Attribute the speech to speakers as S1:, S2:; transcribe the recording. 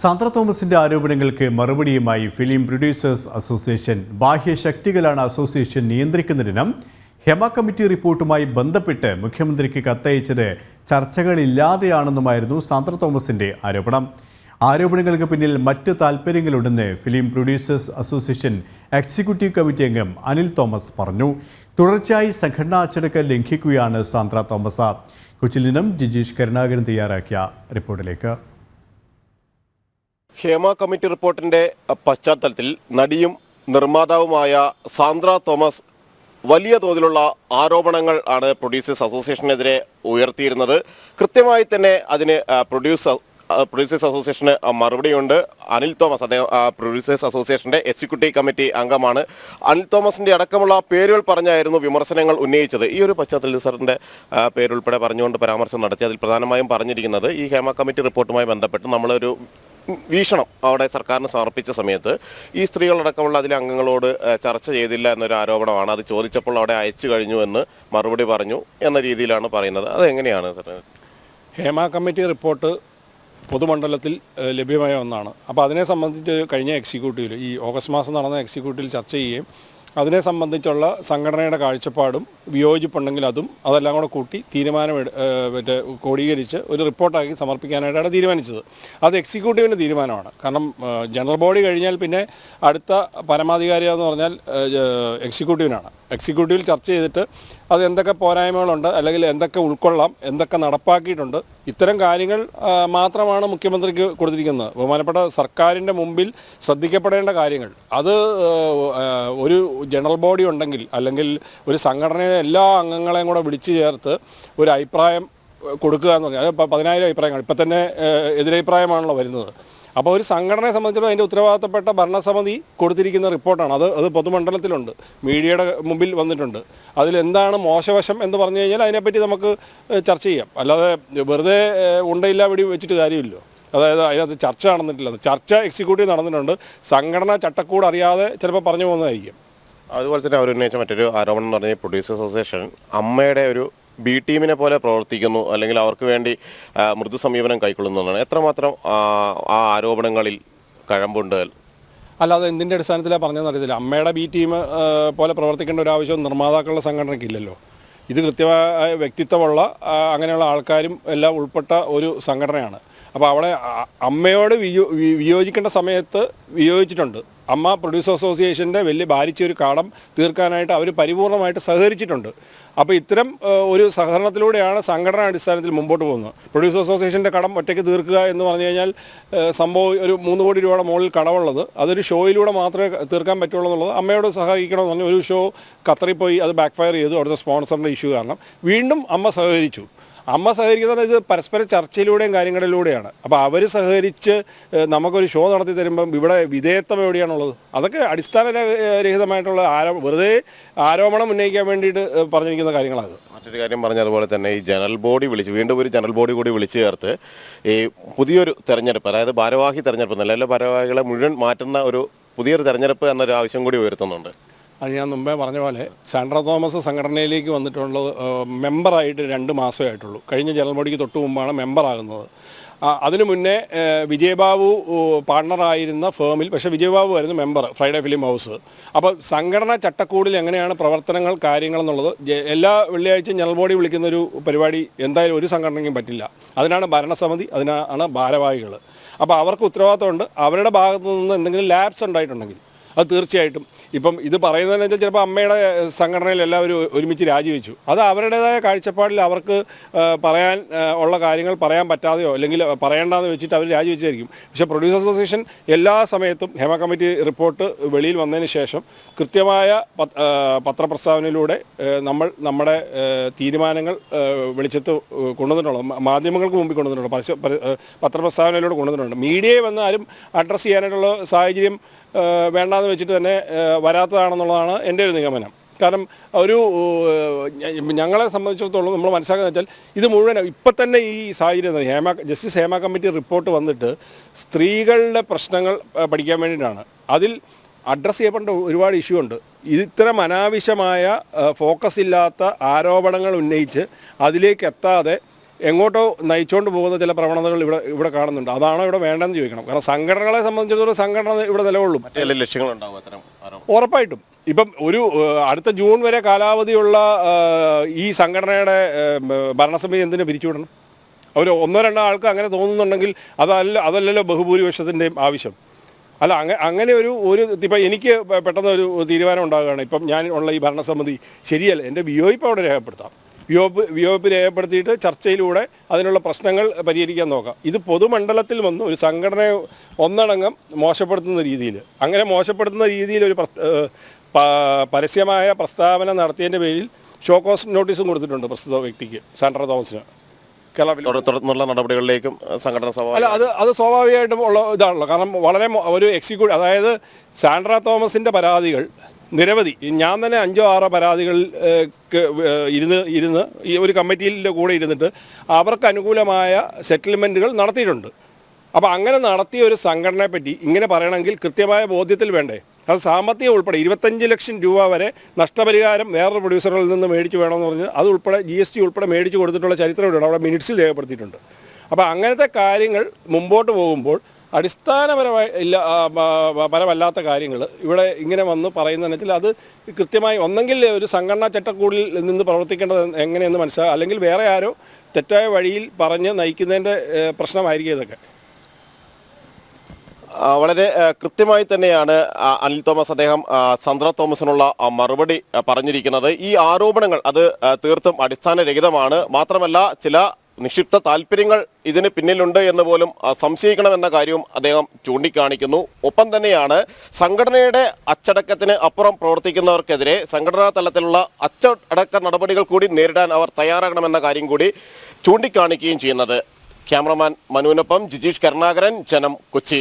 S1: സാന്ദ്ര തോമസിന്റെ ആരോപണങ്ങൾക്ക് മറുപടിയുമായി ഫിലിം പ്രൊഡ്യൂസേഴ്സ് അസോസിയേഷൻ ബാഹ്യ ശക്തികളാണ് അസോസിയേഷൻ നിയന്ത്രിക്കുന്നതിനും ഹെമ കമ്മിറ്റി റിപ്പോർട്ടുമായി ബന്ധപ്പെട്ട് മുഖ്യമന്ത്രിക്ക് കത്തയച്ചത് ചർച്ചകളില്ലാതെയാണെന്നുമായിരുന്നു സാന്ദ്ര തോമസിന്റെ ആരോപണം. ആരോപണങ്ങൾക്ക് പിന്നിൽ മറ്റ് താൽപ്പര്യങ്ങളുണ്ടെന്ന് film producers association executive committee അംഗം അനിൽ തോമസ് പറഞ്ഞു. തുടർച്ചയായി സംഘടനാ അച്ചടക്കം ലംഘിക്കുകയാണ് സാന്ദ്ര തോമസ്. കൊച്ചിയിൽ നിന്നും ജിജീഷ് കരുണാകരൻ തയ്യാറാക്കിയ റിപ്പോർട്ടിലേക്ക്.
S2: ഹേമ കമ്മിറ്റി റിപ്പോർട്ടിന്റെ പശ്ചാത്തലത്തിൽ നടിയും നിർമ്മാതാവുമായ സാന്ദ്ര തോമസ് വലിയ തോതിലുള്ള ആരോപണങ്ങൾ ആണ് പ്രൊഡ്യൂസേഴ്സ് അസോസിയേഷനെതിരെ ഉയർത്തിയിരുന്നത്. കൃത്യമായി തന്നെ അതിന് പ്രൊഡ്യൂസർ പ്രൊഡ്യൂസേഴ്സ് അസോസിയേഷന് മറുപടിയുണ്ട്. അനിൽ തോമസ് അദ്ദേഹം പ്രൊഡ്യൂസേഴ്സ് അസോസിയേഷന്റെ എക്സിക്യൂട്ടീവ് കമ്മിറ്റി അംഗമാണ്. അനിൽ തോമസിന്റെ അടക്കമുള്ള പേരുകൾ പറഞ്ഞായിരുന്നു വിമർശനങ്ങൾ ഉന്നയിച്ചത്. ഈ ഒരു പശ്ചാത്തലത്തിൽ സാറിന്റെ ആ, പേരുൾപ്പെടെ പറഞ്ഞുകൊണ്ട് പരാമർശം നടത്തി അതിൽ പ്രധാനമായും പറഞ്ഞിരിക്കുന്നത് ഈ ഹേമ കമ്മിറ്റി റിപ്പോർട്ടുമായി ബന്ധപ്പെട്ട് നമ്മളൊരു വീക്ഷണം അവിടെ സർക്കാരിന് സമർപ്പിച്ച സമയത്ത് ഈ സ്ത്രീകളടക്കമുള്ള അതിലെ അംഗങ്ങളോട് ചർച്ച ചെയ്തില്ല എന്നൊരു ആരോപണമാണ്. അത് ചോദിച്ചപ്പോൾ അവിടെ അയച്ചു കഴിഞ്ഞു എന്ന് മറുപടി പറഞ്ഞു എന്ന രീതിയിലാണ് പറയുന്നത്. അതെങ്ങനെയാണ്
S3: ഹേമ കമ്മിറ്റി റിപ്പോർട്ട് പൊതുമണ്ഡലത്തിൽ ലഭ്യമായ ഒന്നാണ്. അപ്പോൾ അതിനെ സംബന്ധിച്ച് കഴിഞ്ഞ എക്സിക്യൂട്ടീവിൽ ഈ ഓഗസ്റ്റ് മാസം നടന്ന എക്സിക്യൂട്ടീവിൽ ചർച്ച ചെയ്യുകയും അതിനെ സംബന്ധിച്ചുള്ള സംഘടനയുടെ കാഴ്ചപ്പാടും വിയോജിപ്പുണ്ടെങ്കിൽ അതും അതെല്ലാം കൂടെ കൂട്ടി തീരുമാനം മറ്റേ ക്രോഡീകരിച്ച് ഒരു റിപ്പോർട്ടാക്കി സമർപ്പിക്കാനായിട്ടാണ് തീരുമാനിച്ചത്. അത് എക്സിക്യൂട്ടീവിന്റെ തീരുമാനമാണ്. കാരണം ജനറൽ ബോഡി കഴിഞ്ഞാൽ പിന്നെ അടുത്ത പരമാധികാരി എന്ന് പറഞ്ഞാൽ എക്സിക്യൂട്ടീവിനാണ്. എക്സിക്യൂട്ടീവിൽ ചർച്ച ചെയ്തിട്ട് അത് എന്തൊക്കെ പോരായ്മകളുണ്ട് അല്ലെങ്കിൽ എന്തൊക്കെ ഉൾക്കൊള്ളാം എന്തൊക്കെ നടപ്പാക്കിയിട്ടുണ്ട് ഇത്തരം കാര്യങ്ങൾ മാത്രമാണ് മുഖ്യമന്ത്രിക്ക് കൊടുത്തിരിക്കുന്നത്. ബഹുമാനപ്പെട്ട സർക്കാരിന്റെ മുമ്പിൽ ശ്രദ്ധിക്കപ്പെടേണ്ട കാര്യങ്ങൾ. അത് ഒരു ജനറൽ ബോഡി ഉണ്ടെങ്കിൽ അല്ലെങ്കിൽ ഒരു സംഘടനയിലെ എല്ലാ അംഗങ്ങളെയും കൂടെ വിളിച്ചു ചേർത്ത് ഒരു അഭിപ്രായം കൊടുക്കുക എന്ന് പറഞ്ഞാൽ അത് പ- പതിനായിരം അഭിപ്രായങ്ങൾ ഇപ്പം തന്നെ എതിരഭിപ്രായമാണല്ലോ വരുന്നത്. അപ്പോൾ ഒരു സംഘടനയെ സംബന്ധിച്ചിടത്തോളം അതിന്റെ ഉത്തരവാദിത്തപ്പെട്ട ഭരണസമിതി കൊടുത്തിരിക്കുന്ന റിപ്പോർട്ടാണ്. അത് അത് പൊതുമണ്ഡലത്തിലുണ്ട്. മീഡിയയുടെ മുമ്പിൽ വന്നിട്ടുണ്ട്. അതിലെന്താണ് മോശവശം എന്ന് പറഞ്ഞു കഴിഞ്ഞാൽ അതിനെപ്പറ്റി നമുക്ക് ചർച്ച ചെയ്യാം. അല്ലാതെ വെറുതെ ഉണ്ടയില്ല വെടി വെച്ചിട്ട് കാര്യമില്ലല്ലോ അതായത് അതിനകത്ത് ചർച്ച നടന്നിട്ടില്ല. ചർച്ച എക്സിക്യൂട്ടീവ് നടന്നിട്ടുണ്ട്. സംഘടന ചട്ടക്കൂട് അറിയാതെ ചിലപ്പോൾ പറഞ്ഞു പോകുന്നതായിരിക്കും.
S2: അതുപോലെ തന്നെ അവർ ഉന്നയിച്ച മറ്റൊരു ആരോപണം എന്ന് പറഞ്ഞാൽ പ്രൊഡ്യൂസേഴ്സ് അസോസിയേഷൻ അമ്മയുടെ ഒരു ബി ടീമിനെ പോലെ പ്രവർത്തിക്കുന്നു അല്ലെങ്കിൽ അവർക്ക് വേണ്ടി മൃദു സമീപനം എന്നാണ്. എത്രമാത്രം ആ, ആരോപണങ്ങളിൽ കഴമ്പുണ്ട്?
S3: അല്ലാതെ എന്തിന്റെ അടിസ്ഥാനത്തിലാണ് പറഞ്ഞതെന്ന് അറിയത്തില്ല. അമ്മയുടെ ബി ടീം പോലെ പ്രവർത്തിക്കേണ്ട ഒരു ആവശ്യം നിർമ്മാതാക്കളുടെ സംഘടനയ്ക്ക് ഇല്ലല്ലോ. ഇത് കൃത്യമായ വ്യക്തിത്വമുള്ള അങ്ങനെയുള്ള ആൾക്കാരും എല്ലാം ഉൾപ്പെട്ട ഒരു സംഘടനയാണ്. അപ്പോൾ അവിടെ അമ്മയോട് വിയോ വിയോജിക്കേണ്ട സമയത്ത് വിയോജിച്ചിട്ടുണ്ട്. അമ്മ പ്രൊഡ്യൂസർ അസോസിയേഷന്റെ വലിയ ഭാരിച്ച ഒരു കാടം തീർക്കാനായിട്ട് അവർ പരിപൂർണമായിട്ട് സഹകരിച്ചിട്ടുണ്ട്. അപ്പോൾ ഇത്തരം ഒരു സഹകരണത്തിലൂടെയാണ് സംഘടന അടിസ്ഥാനത്തിൽ മുമ്പോട്ട് പോകുന്നത്. പ്രൊഡ്യൂസർ അസോസിയേഷന്റെ കടം ഒറ്റയ്ക്ക് തീർക്കുക എന്ന് പറഞ്ഞു കഴിഞ്ഞാൽ സംഭവം ഒരു മൂന്ന് കോടി രൂപയുടെ മുകളിൽ കടമുള്ളത്. അതൊരു ഷോയിലൂടെ മാത്രമേ തീർക്കാൻ പറ്റുള്ളൂ എന്നുള്ളത് അമ്മയോട് സഹകരിക്കണമെന്ന് പറഞ്ഞു ഒരു ഷോ ഖത്തറിൽ പോയി അത് ബാക്ക് ഫയർ ചെയ്തു. അവിടുത്തെ സ്പോൺസറിന്റെ ഇഷ്യൂ കാരണം വീണ്ടും അമ്മ സഹകരിച്ചു. അമ്മ സഹകരിക്കുന്നത് ഇത് പരസ്പര ചർച്ചയിലൂടെയും കാര്യങ്ങളിലൂടെയാണ്. അപ്പോൾ അവർ സഹകരിച്ച് നമുക്കൊരു ഷോ നടത്തി തരുമ്പം ഇവിടെ വിധേയത്വം എവിടെയാണുള്ളത്? അതൊക്കെ അടിസ്ഥാന രഹിതമായിട്ടുള്ള ആരോ വെറുതെ ആരോപണം ഉന്നയിക്കാൻ വേണ്ടിയിട്ട് പറഞ്ഞിരിക്കുന്ന കാര്യങ്ങളാണ്
S2: മറ്റൊരു കാര്യം പറഞ്ഞതുപോലെ തന്നെ ഈ ജനറൽ ബോഡി വിളിച്ച് വീണ്ടും ഒരു ജനറൽ ബോഡി കൂടി വിളിച്ചു ചേർത്ത് ഈ പുതിയൊരു തെരഞ്ഞെടുപ്പ് അതായത് ഭാരവാഹി തെരഞ്ഞെടുപ്പ് നല്ല ഭാരവാഹികളെ മുഴുവൻ മാറ്റുന്ന ഒരു പുതിയൊരു തെരഞ്ഞെടുപ്പ് എന്നൊരു ആവശ്യം കൂടി ഉയർത്തുന്നുണ്ട്.
S3: അത് ഞാൻ മുമ്പേ പറഞ്ഞ പോലെ സാൻഡ്ര തോമസ് സംഘടനയിലേക്ക് വന്നിട്ടുള്ളത് മെമ്പറായിട്ട് രണ്ട് മാസമേ ആയിട്ടുള്ളൂ. കഴിഞ്ഞ ജനറൽ ബോഡിക്ക് തൊട്ട് മുമ്പാണ് മെമ്പറാകുന്നത്. അതിനു മുന്നേ വിജയബാബു പാർട്ണറായിരുന്ന ഫേമിൽ പക്ഷേ വിജയബാബു ആയിരുന്നു മെമ്പർ ഫ്രൈഡേ ഫിലിം ഹൗസ്. അപ്പോൾ സംഘടന ചട്ടക്കൂടിൽ എങ്ങനെയാണ് പ്രവർത്തനങ്ങൾ കാര്യങ്ങൾ എന്നുള്ളത് എല്ലാ വെള്ളിയാഴ്ചയും ജനറൽ ബോഡി വിളിക്കുന്ന ഒരു പരിപാടി എന്തായാലും ഒരു സംഘടനയ്ക്കും പറ്റില്ല. അതിനാണ് ഭരണസമിതി അതിനാണ് ഭാരവാഹികൾ. അപ്പോൾ അവർക്ക് ഉത്തരവാദിത്തമുണ്ട്. അവരുടെ ഭാഗത്തു നിന്ന് എന്തെങ്കിലും ലാബ്സ് ഉണ്ടായിട്ടുണ്ടെങ്കിൽ അത് തീർച്ചയായിട്ടും. ഇപ്പം ഇത് പറയുന്നതെന്ന് വെച്ചാൽ ചിലപ്പോൾ അമ്മയുടെ സംഘടനയിൽ എല്ലാവരും ഒരുമിച്ച് രാജിവെച്ചു. അത് അവരുടേതായ കാഴ്ചപ്പാടിൽ അവർക്ക് പറയാൻ ഉള്ള കാര്യങ്ങൾ പറയാൻ പറ്റാതെയോ അല്ലെങ്കിൽ പറയേണ്ടെന്ന് വെച്ചിട്ട് അവർ രാജിവെച്ചായിരിക്കും പക്ഷേ പ്രൊഡ്യൂസർ അസോസിയേഷൻ എല്ലാ സമയത്തും ഹേമ കമ്മിറ്റി റിപ്പോർട്ട് വെളിയിൽ വന്നതിന് ശേഷം കൃത്യമായ പത്- പത്രപ്രസ്താവനയിലൂടെ നമ്മൾ നമ്മുടെ തീരുമാനങ്ങൾ വെളിച്ചത്ത് കൊണ്ടുവന്നിട്ടുള്ളത്. മാ- മാധ്യമങ്ങൾക്ക് മുമ്പിൽ കൊണ്ടുവന്നിട്ടുണ്ട്. പരസ്യ പത്രപ്രസ്താവനയിലൂടെ കൊണ്ടുവന്നിട്ടുണ്ട്. മീഡിയയെ വന്ന് ആരും അഡ്രസ്സ് ചെയ്യാനായിട്ടുള്ള സാഹചര്യം ആ, വേണ്ടാന്ന് വെച്ചിട്ട് തന്നെ വരാത്തതാണെന്നുള്ളതാണ് എന്റെ ഒരു നിഗമനം. കാരണം ഒരു ഞങ്ങളെ സംബന്ധിച്ചിടത്തോളം നമ്മൾ മനസ്സിലാക്കുന്നത് വെച്ചാൽ ഇത് മുഴുവൻ ഇപ്പം തന്നെ ഈ സാഹചര്യം Hema justice Hema committee report വന്നിട്ട് സ്ത്രീകളുടെ പ്രശ്നങ്ങൾ പഠിക്കാൻ വേണ്ടിയിട്ടാണ്. അതിൽ അഡ്രസ്സ് ചെയ്യപ്പെടേണ്ട ഒരുപാട് ഇഷ്യൂ ഉണ്ട്. ഇത് ഇത്തരം അനാവശ്യമായ ഫോക്കസ് ഇല്ലാത്ത ആരോപണങ്ങൾ ഉന്നയിച്ച് അതിലേക്ക് എത്താതെ എങ്ങോട്ടോ നയിച്ചുകൊണ്ട് പോകുന്ന ചില പ്രവണതകൾ ഇവിടെ ഇവിടെ കാണുന്നുണ്ട്. അതാണോ ഇവിടെ വേണ്ടെന്ന് ചോദിക്കണം. കാരണം സംഘടനകളെ സംബന്ധിച്ചിടത്തോളം സംഘടന ഇവിടെ നിലകൊള്ളും. ഉറപ്പായിട്ടും. ഇപ്പം ഒരു അടുത്ത ജൂൺ വരെ കാലാവധിയുള്ള ഈ സംഘടനയുടെ ഭരണസമിതി എന്തിനു പിരിച്ചുവിടണം? അവർ ഒന്നോ രണ്ടോ ആൾക്ക് അങ്ങനെ തോന്നുന്നുണ്ടെങ്കിൽ അതല്ല അതല്ലല്ലോ ബഹുഭൂരിപക്ഷത്തിന്റെയും ആവശ്യം. അല്ല അങ്ങ അങ്ങനെ ഒരു ഒരു ഇപ്പം എനിക്ക് പെട്ടെന്ന് ഒരു തീരുമാനം ഉണ്ടാകുകയാണ്. ഇപ്പം ഞാൻ ഉള്ള ഈ ഭരണസമിതി ശരിയല്ല. എന്റെ വിയോജിപ്പ് അവിടെ രേഖപ്പെടുത്താം. വിയോപ്പ് വിയോജിപ്പ് രേഖപ്പെടുത്തിയിട്ട് ചർച്ചയിലൂടെ അതിനുള്ള പ്രശ്നങ്ങൾ പരിഹരിക്കാൻ നോക്കാം. ഇത് പൊതുമണ്ഡലത്തിൽ വന്ന് ഒരു സംഘടനയെ ഒന്നടങ്കം മോശപ്പെടുത്തുന്ന രീതിയിൽ അങ്ങനെ മോശപ്പെടുത്തുന്ന രീതിയിൽ ഒരു പരസ്യമായ പ്രസ്താവന നടത്തിയതിന്റെ പേരിൽ ഷോക്കോസ് നോട്ടീസും കൊടുത്തിട്ടുണ്ട് പ്രസ്തുത വ്യക്തിക്ക് സാൻഡ്ര തോമസിന്.
S2: തുടർന്നുള്ള നടപടികളിലേക്കും സംഘടന
S3: അല്ല അത് അത് സ്വാഭാവികമായിട്ടും ഉള്ള ഇതാണല്ലോ. കാരണം വളരെ ഒരു എക്സിക്യൂട്ടീവ് അതായത് സാൻഡ്ര തോമസിന്റെ പരാതികൾ നിരവധി. ഞാൻ തന്നെ അഞ്ചോ ആറോ പരാതികൾ ഇരുന്ന് ഇരുന്ന് ഈ ഒരു കമ്മിറ്റിയിലെ കൂടെ ഇരുന്നിട്ട് അവർക്ക് അനുകൂലമായ സെറ്റിൽമെന്റുകൾ നടത്തിയിട്ടുണ്ട്. അപ്പോൾ അങ്ങനെ നടത്തിയ ഒരു സംഘടനയെപ്പറ്റി ഇങ്ങനെ പറയണമെങ്കിൽ കൃത്യമായ ബോധ്യത്തിൽ വേണ്ടേ? അത് സാമ്പത്തികം ഉൾപ്പെടെ ഇരുപത്തഞ്ച് ലക്ഷം രൂപ വരെ നഷ്ടപരിഹാരം വേറൊരു പ്രൊഡ്യൂസറിൽ നിന്ന് മേടിച്ച് വേണമെന്ന് പറഞ്ഞ് അത് ഉൾപ്പെടെ ജി എസ് ടി ഉൾപ്പെടെ മേടിച്ച് കൊടുത്തിട്ടുള്ള ചരിത്രം ഇവിടെ അവിടെ മിനിറ്റ്സിൽ രേഖപ്പെടുത്തിയിട്ടുണ്ട്. അപ്പോൾ അങ്ങനത്തെ കാര്യങ്ങൾ മുമ്പോട്ട് പോകുമ്പോൾ അടിസ്ഥാനപരമായി ഇല്ല പരമല്ലാത്ത കാര്യങ്ങൾ ഇവിടെ ഇങ്ങനെ വന്ന് പറയുന്നതെന്ന് വെച്ചാൽ അത് കൃത്യമായി ഒന്നെങ്കിൽ ഒരു സംഘടനാ ചട്ടക്കൂടിൽ നിന്ന് പ്രവർത്തിക്കേണ്ടത് എങ്ങനെയെന്ന് മനസ്സിലാക്കുക അല്ലെങ്കിൽ വേറെ ആരോ തെറ്റായ വഴിയിൽ പറഞ്ഞ് നയിക്കുന്നതിന്റെ പ്രശ്നമായിരിക്കും ഇതൊക്കെ.
S2: വളരെ കൃത്യമായി തന്നെയാണ് അനിൽ തോമസ് അദ്ദേഹം സന്ദ്ര തോമസിനുള്ള മറുപടി പറഞ്ഞിരിക്കുന്നത്. ഈ ആരോപണങ്ങൾ അത് തീർത്തും അടിസ്ഥാനരഹിതമാണ്. മാത്രമല്ല ചില നിക്ഷിപ്ത താല്പര്യങ്ങൾ ഇതിന് പിന്നിലുണ്ട് എന്ന് പോലും സംശയിക്കണമെന്ന കാര്യവും അദ്ദേഹം ചൂണ്ടിക്കാണിക്കുന്നു. ഒപ്പം തന്നെയാണ് സംഘടനയുടെ അച്ചടക്കത്തിന് അപ്പുറം പ്രവർത്തിക്കുന്നവർക്കെതിരെ സംഘടനാ തലത്തിലുള്ള അച്ചടക്ക നടപടികൾ കൂടി നേരിടാൻ അവർ തയ്യാറാകണമെന്ന കാര്യം കൂടി ചൂണ്ടിക്കാണിക്കുകയും ചെയ്യുന്നത്. ക്യാമറമാൻ മനുവിനൊപ്പം ജിജീഷ് കരുണാകരൻ ജനം കൊച്ചി.